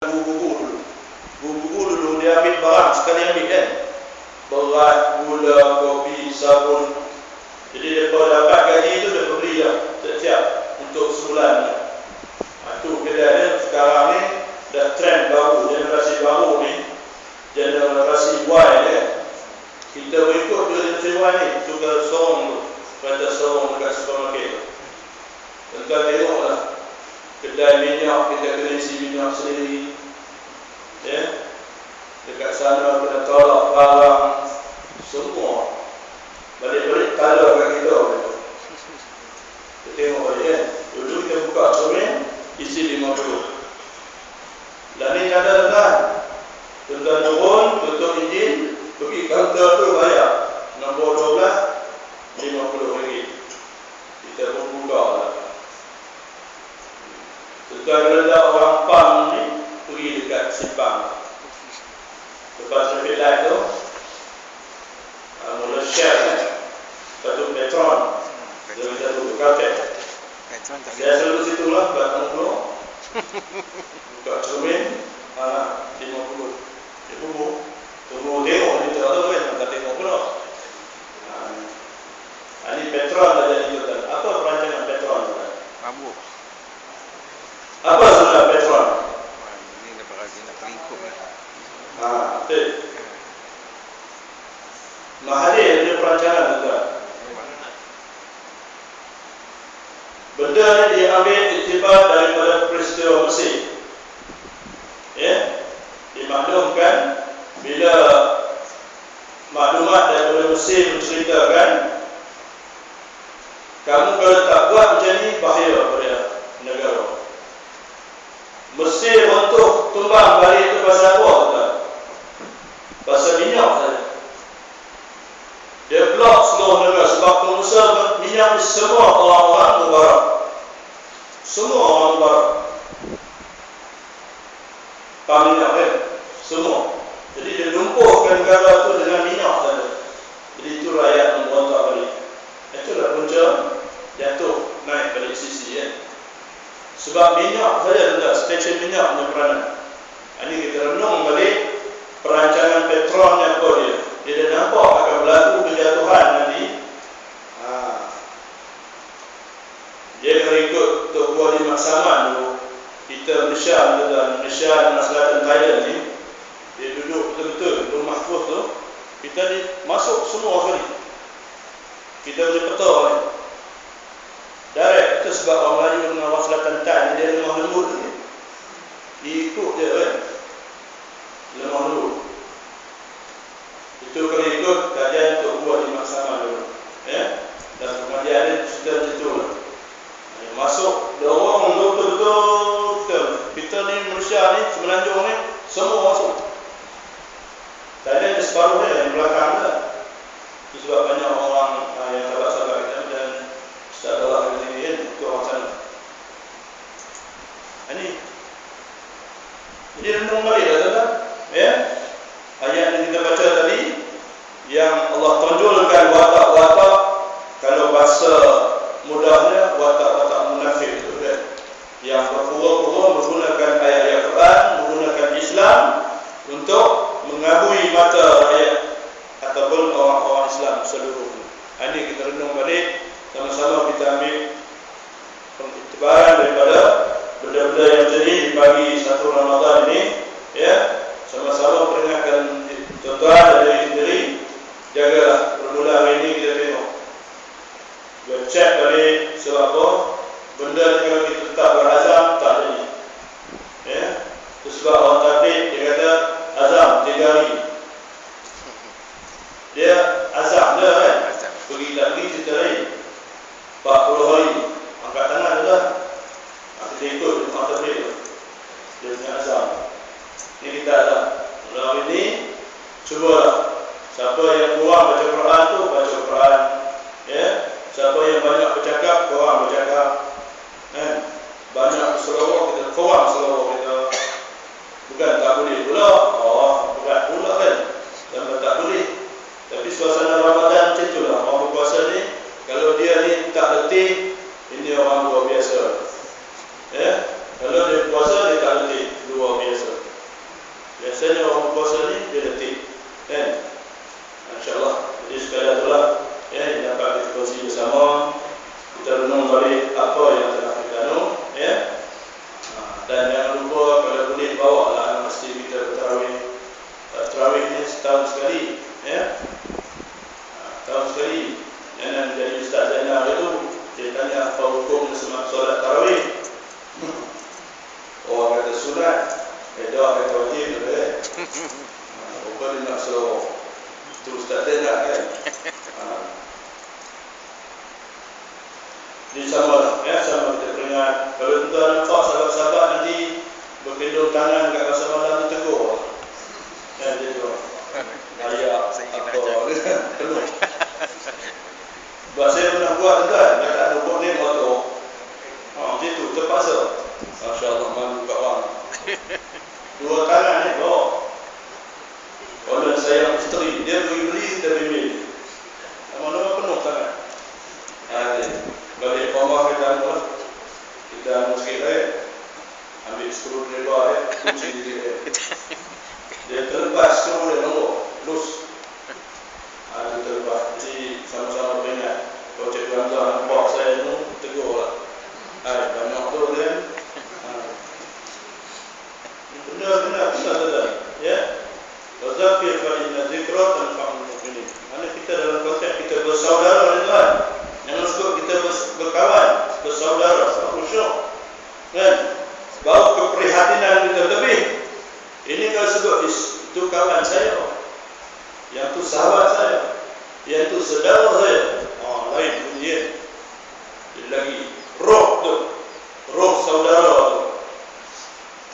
buku-buku dulu. Buku-buku dulu dia ambil barang sekali ambil kan. Berat, gula, kopi, sabun. Jadi dia dapat gaji itu dia beli dah setiap untuk sebulan ni. Ha, tu kedai dia sekarang ni dah trend baru, generasi baru ni. Generasi Y ni Kita berikut generasi Y ni, suka sorong tu. Kata sorong dekat supermarket tu. Tuan-tuan tengoklah kedai minyak kita kena isi minyak sendiri. Ya? Dekat sana kena tolak barang semua balik-balik kalau kat kita kita tengok balik kan dulu kita buka cermin isi 50 dan ni ada dengan tuan-tuan turun tutup enjin pergi kaunter tu bayar nombor 12 50 ringgit kita pun buka lah Tuan rendah orang PAM ni pergi dekat simpang. Lepas traffic light tu, uh, mula share kan. Lepas tu Petron. Dia minta tu Caltech. Saya selalu situ lah, buat tanggung Buka cermin, anak 50. Dia bubuk. Tunggu tengok, dia tak tahu kan, tak tengok pun lah. Ini Petron dah jadi tuan. Apa perancangan Petron tuan? Mabuk. Apa sebenarnya Petron? Wah, ini dapat rasa nak terikut lah. Ha, betul. Mahathir dia perancangan tuan. Benda ni diambil iktibar daripada peristiwa Mesir. Ya, dimaklumkan bila maklumat daripada Mesir menceritakan kamu kalau tak buat macam ni bahaya pada negara. Mesir untuk tumbang balik itu pasal apa tuan? Pasal minyak saja. Dia blok seluruh negara sebab pengusaha minyak semua orang-orang mubarak. Semua orang mubarak. Paham minyak kan? Semua. Jadi dia lumpuhkan negara tu dengan minyak saja. Jadi itu rakyat memberontak balik. Itulah punca jatuh naik balik sisi kan. Sebab minyak saja tidak stesen minyak punya peranan. Ini kita renung balik perancangan Petron yang apa dia. Dia dah nampak akan berlaku kejatuhan nanti. Ha. Dia kena ikut Tok Gua di Maksaman dulu. Kita Malaysia dan Malaysia dan Selatan Thailand ni. Dia duduk betul-betul rumah mahfuz tu. Kita ni masuk semua sekali. Kita boleh peta ni. Direct itu sebab orang Melayu dengan orang Selatan Thailand dia lemah lembut ni. Ikut dia kan. Lemah lembut. Itu kalau ikut kajian untuk buat di maksama dulu. Ya. Dan pengajian dia sudah tu lah. Masuk, dorong betul-betul. Kita ni Malaysia ni, semenanjung ni, semua masuk. Thailand dia separuh dia, yang belakang dia. Itu sebab banyak orang uh, yang sahabat-sahabat kita dan Allah ini kan, itu orang sana. Ini. Jadi renung balik dah tuan Ya. Ayat yang kita baca tadi yang Allah tonjolkan watak-watak kalau bahasa mudahnya watak-watak munafik itu kan. Yang berpura-pura menggunakan ayat-ayat Quran, menggunakan Islam untuk mengabui mata rakyat ataupun orang-orang Islam seluruhnya. Ini kita renung balik sama-sama kita ambil pengiktibaran daripada benda-benda yang terjadi di pagi satu Ramadan ini ya. Sama-sama peringatkan dan diri sendiri jagalah bermula hari ini kita tengok. Kita cek balik sebab apa benda kalau kita tetap berazam tak jadi ya. Itu sebab orang tablik dia kata azam tiga hari. Dia azam dia kan? Pergi tak pergi cerita lain. 40 hari. Angkat tangan tu lah. Kita ikut orang tablik tu. Dia punya azam ini kita ada. Mulai hari ini Cubalah Siapa yang kurang baca Quran tu Baca Quran. Ya? Siapa yang banyak bercakap Kurang bercakap. Eh? Banyak selawat kita Kurang selawat kita. Bukan tak boleh pula suasana Ramadan macam itulah orang berpuasa ni kalau dia ni tak letih ini orang luar biasa. Ya? Kalau dia berpuasa dia tak letih luar biasa. Biasanya orang berpuasa ni dia letih kan? Insyaallah jadi sekadar itulah ya yang dapat kita kongsi bersama. Kita renung balik apa yang telah kita renung ya? Ha, dan jangan lupa kalau boleh bawa lah mesti kita terawih eh, terawih ni setahun sekali ya? yeah. Sama lah, ya, sama kita peringat. Kalau tuan nampak sahabat-sahabat nanti berpindung tangan kat masa malam tu tegur. Ya, dia tu. Gaya apa. Penuh. Sebab saya pernah buat tuan, dia tak ada buat ni motor. Ha, macam tu, terpaksa. Masya Allah, malu kat orang. Dua tangan ni, bawa. Kalau saya isteri, dia pergi beli, kita penuh tangan. Ha, dia balik rumah kita anu lah. Kita anu sikit lah Ambil skru dari luar ya. Dia. Dia terlepas skru dia nombor. Lus. Ha, dia terlepas. Jadi sama-sama peringat. Kalau Cik Ramzah nampak saya tu, tegur lah. Hai, banyak tu. Ha. Benar, benar, benar, benar. Ya. Wazafir fa'inna zikra tanfa'ul mu'minin. Mana kita dalam konteks kita bersaudara dengan Jangan suka kita berkawan, bersaudara, khusyuk. Kan? Bawa keprihatinan kita lebih. Ini kalau sebut itu kawan saya. Yang tu sahabat saya. Yang tu saudara saya. Oh, lain. Jadi lagi roh tu. Roh saudara tu.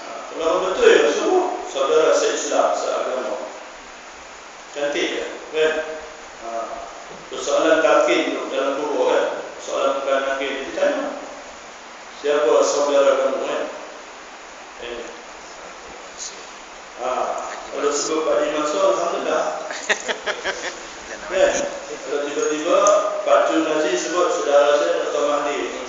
Nah, kalau betul ya semua saudara se-Islam, seagama. Cantik ya? Kan? Nah, persoalan talqin dalam kubur kan soalan bukan nakir itu siapa saudara kamu kan eh. ha. kalau sebut Pak Haji Mansur Alhamdulillah kan kalau tiba-tiba Pak Cun Haji sebut saudara saya Dr. Mahdi hmm.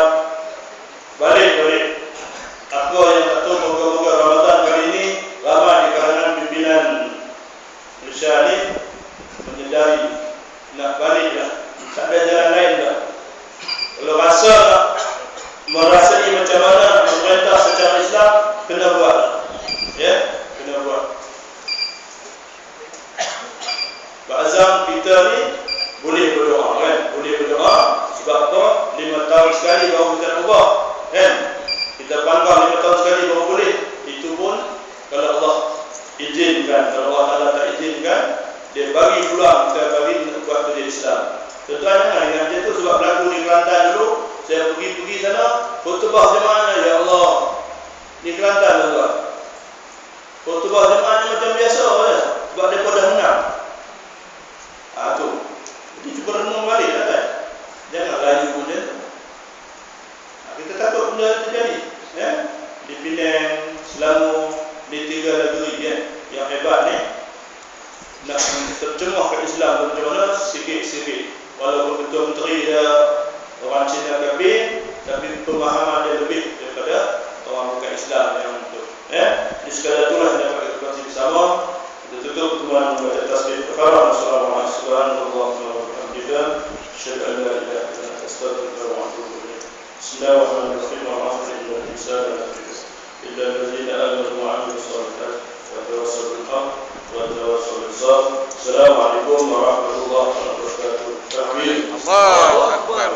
Mara terjemah ke Islam macam mana sikit-sikit. Walaupun ketua menteri dia orang Cina kabin tapi pemahaman dia lebih daripada orang bukan Islam yang untuk ya di sekadar itulah yang dapat kita kongsi bersama. Kita tutup pertemuan membaca tasbih kafarah assalamualaikum warahmatullahi wabarakatuh. Atubu ilaik bismillahirrahmanirrahim. Wa rahmatullahi wa barakatuh illa allazina amanu wa amilus والتوسل بالحق والتوسل بالصبر. السلام عليكم ورحمة الله وبركاته. الله أكبر.